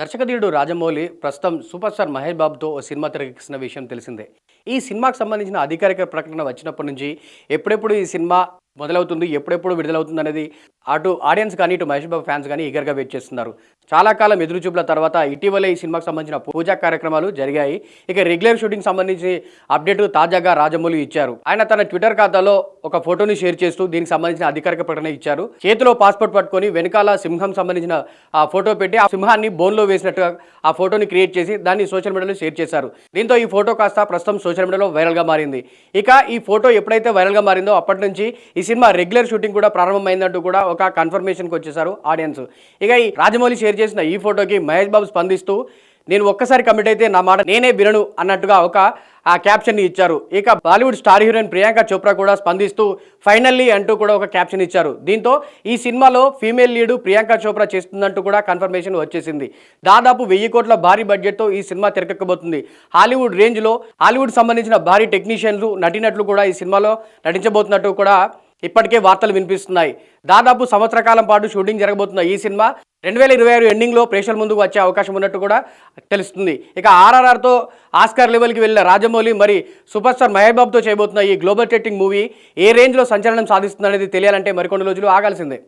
దర్శకధీరుడు రాజమౌళి ప్రస్తుతం super star Mahesh బాబుతో ఓ cinema తెరకెక్కిస్తున్న విషయం తెలిసిందే. ఈ సినిమాకు సంబంధించిన అధికారిక ప్రకటన వచ్చినప్పటి నుంచి ఎప్పుడెప్పుడు ఈ సినిమా మొదలవుతుంది ఎప్పుడెప్పుడు విడుదలవుతుంది అనేది అటు ఆడియన్స్ కానీ ఇటు మహేష్ బాబు ఫ్యాన్స్ కానీ ఈగర్గా వెయిట్ చేస్తున్నారు. చాలా కాలం ఎదురు చూపుల తర్వాత ఇటీవలే ఈ సినిమాకు సంబంధించిన పూజా కార్యక్రమాలు జరిగాయి. ఇక రెగ్యులర్ షూటింగ్ సంబంధించి అప్డేట్ తాజాగా రాజమౌళి ఇచ్చారు. ఆయన తన ట్విట్టర్ ఖాతాలో ఒక ఫోటోని షేర్ చేస్తూ దీనికి సంబంధించిన అధికారిక ప్రకటన ఇచ్చారు. చేతిలో పాస్పోర్ట్ పట్టుకొని వెనకాల సింహం సంబంధించిన ఆ ఫోటో పెట్టి ఆ సింహాన్ని బోన్లో వేసినట్టుగా ఆ ఫోటోని క్రియేట్ చేసి దాన్ని సోషల్ మీడియాలో షేర్ చేశారు. దీంతో ఈ ఫోటో కాస్త ప్రస్తుతం సోషల్ మీడియాలో వైరల్గా మారింది. ఇక ఈ ఫోటో ఎప్పుడైతే వైరల్గా మారిందో అప్పటి నుంచి ఈ సినిమా రెగ్యులర్ షూటింగ్ కూడా ప్రారంభమైందంటూ కూడా ఒక కన్ఫర్మేషన్కి వచ్చేసారు ఆడియన్స్ ఇక ఈ రాజమౌళి షేర్ చేసిన ఈ ఫోటోకి మహేష్ బాబు స్పందిస్తూ నేను ఒక్కసారి కమిట్ అయితే నా మాట నేనే వినను అన్నట్టుగా ఒక ఆ క్యాప్షన్ ఇచ్చారు. ఇక Bollywood star heroine Priyanka Chopra కూడా స్పందిస్తూ ఫైనల్లీ అంటూ కూడా ఒక క్యాప్షన్ ఇచ్చారు. దీంతో ఈ సినిమాలో ఫీమేల్ లీడు ప్రియాంక చోప్రా చేస్తుందంటూ కూడా కన్ఫర్మేషన్ వచ్చేసింది. దాదాపు వెయ్యి కోట్ల భారీ బడ్జెట్తో ఈ సినిమా తెరకెక్కబోతుంది. హాలీవుడ్ రేంజ్లో హాలీవుడ్ సంబంధించిన భారీ టెక్నీషియన్లు నటినట్లు కూడా ఈ సినిమాలో నటించబోతున్నట్టు కూడా ఇప్పటికే వార్తలు వినిపిస్తున్నాయి. దాదాపు సంవత్సర కాలం పాటు షూటింగ్ జరగబోతున్న ఈ సినిమా రెండు వేల ఇరవై ఆరు ఎండింగ్లో ప్రేక్షకుల ముందుకు వచ్చే అవకాశం ఉన్నట్టు కూడా తెలుస్తుంది. ఇక ఆర్ఆర్ఆర్తో ఆస్కార్ లెవెల్కి వెళ్ళిన రాజమౌళి మరి సూపర్ స్టార్ మహేష్ బాబుతో చేయబోతున్న ఈ గ్లోబల్ టెట్టింగ్ మూవీ ఏ రేంజ్లో సంచలనం సాధిస్తుంది అనేది తెలియాలంటే మరికొన్ని రోజులు ఆగాల్సిందే.